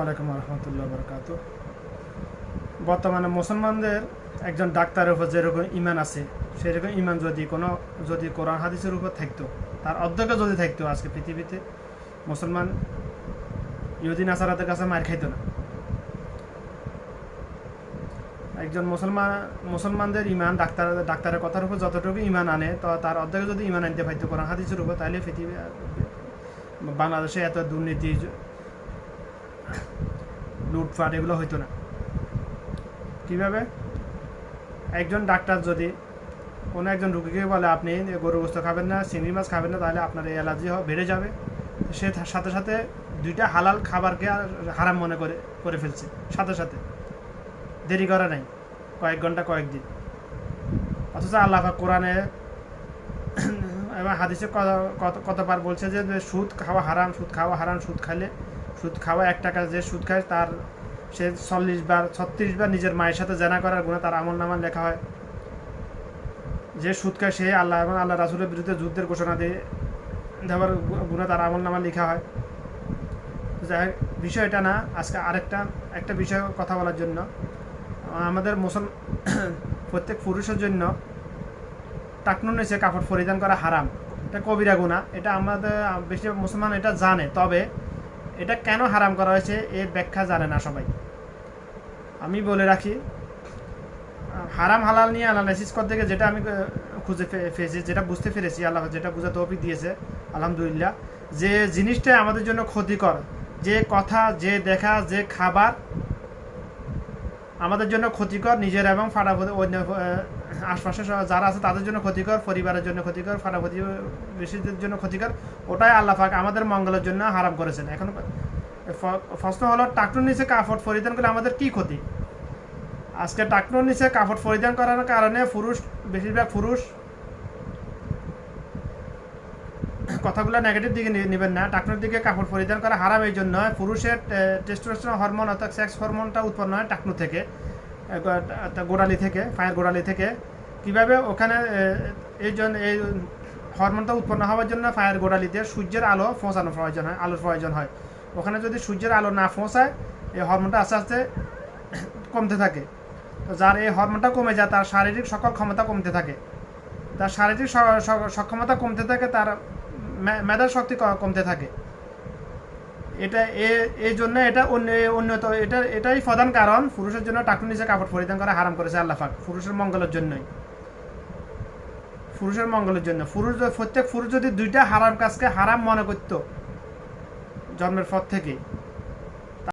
আলাইকুম রহমতুল্লাহ বরকাত বর্তমানে মুসলমানদের একজন ডাক্তারের উপর যেরকম ইমান আছে, সেরকম ইমান যদি কোনো, যদি কোরআন হাদিসের উপর থাকতো, তার অর্ধেকও যদি থাকতো আজকে পৃথিবীতে, মুসলমান ইহুদিন আসারাতের কাছে মার খাইতো না। একজন মুসলমান, মুসলমানদের ইমান ডাক্তার, ডাক্তারের কথার উপর যতটুকু ইমান আনে, তো তার অর্ধেক যদি ইমান আনতে পারতো কোরআন হাদিসের উপর, তাহলে পৃথিবী, বাংলাদেশে এত দুর্নীতি লুটপাট এগুলো হইতো না। কীভাবে? একজন ডাক্তার যদি কোনো একজন রুগীকে বলে, আপনি গরু গোস্ত খাবেন না, চিংড়ি মাছ খাবেন না, তাহলে আপনার এই অ্যালার্জি বেড়ে যাবে। সে সাথে সাথে দুইটা হালাল খাবারকে হারাম মনে করে করে ফেলছে। সাথে সাথে। দেরি করা নাই। কয়েক ঘণ্টা কয়েকদিন অথচ আল্লাহ কোরআনে এবং হাদিসে কত- কত- কতবার বলছে যে, সুদ খাওয়া হারাম, সুদ খাওয়া হারাম, সুদ খাইলে সুদ খাওয়া এক টাকা যে সুদ খায়, তার সে চল্লিশ বার, ছত্রিশ বার নিজের মায়ের সাথে জানা করার গুণে তার আমল নামা লেখা হয়। যে সুদ খায়, সে আল্লাহ এবং আল্লাহ রাসুলের বিরুদ্ধে যুদ্ধের ঘোষণা দিয়ে দেওয়ার গুণে তার আমল নামা লেখা হয়। যাই বিষয়টা না, আজকে আরেকটা, একটা বিষয় কথা বলার জন্য। আমাদের মুসল, প্রত্যেক পুরুষের জন্য টাকনুন নিচে কাপড় পরিধান করা হারাম। এটা কবিরা গুণা, এটা আমাদের বেশি মুসলমান এটা জানে। তবে এটা কেন হারাম করা হয়েছে এর ব্যাখ্যা জানে না সবাই। আমি বলে রাখি, হারাম হালাল নিয়ে অ্যানালাইসিস করতে গিয়ে যেটা আমি খুঁজে পেয়েছি যেটা বুঝতে পেরেছি, আল্লাহ যেটা বুঝে তৌফিক দিয়েছে, আলহামদুলিল্লাহ, যে জিনিসটা আমাদের জন্য ক্ষতিকর, যে কথা, যে দেখা, যে খাবার আমাদের জন্য ক্ষতিকর, নিজের এবং ফাটা অন্য আশপাশে যারা আছে তাদের জন্য ক্ষতিকর, পরিবারের জন্য ক্ষতিকর, ফাটা বেশিদের জন্য ক্ষতিকর, ওটাই আল্লাহ পাক আমাদের মঙ্গলের জন্য হারাম করেছেন। এখন প্রশ্ন হলো টাকনুর নিচে কাপড় পরিধান করলে আমাদের কি ক্ষতি? আজকে টাকনুর নিচে কাপড় পরিধান করার কারণে পুরুষ, বেশিরভাগ পুরুষ কথাগুলো নেগেটিভ দিকে নেবেন না। টাকনুর দিকে কাপড় পরিধান করা হারাম, এই জন্য পুরুষের, টেস্টোস্টেরন হরমোন অর্থাৎ সেক্স হরমোনটা উৎপন্ন হয় টাকনু থেকে। গোড়ালি থেকে, পায়ের গোড়ালি থেকে, কীভাবে ওখানে এই জন্য এই হরমোনটা উৎপন্ন হওয়ার জন্য পায়ের গোড়ালিতে সূর্যের আলো পৌঁছানো প্রয়োজন হয়, আলোর প্রয়োজন হয়। ওখানে যদি সূর্যের আলো না পৌঁছায়, এই হরমোনটা আস্তে আস্তে কমতে থাকে। তো যার এই হরমোনটা কমে যায়, তার শারীরিক সকল ক্ষমতা কমতে থাকে। তার শারীরিক সক্ষমতা কমতে থাকে, তার মেধার শক্তি কমতে থাকে। এটা এই জন্য এটা অন্য অন্যত এটা, এটাই প্রধান কারণ পুরুষের জন্য টাকুর নিচে কাপড় পরিধান করা হারাম করেছে আল্লাহ পাক। পুরুষের মঙ্গলের জন্যই। পুরুষের মঙ্গলের জন্য। পুরুষ প্রত্যেক পুরুষ যদি দুইটা হারাম কাজকে হারাম মনে করত, জন্মের পর থেকে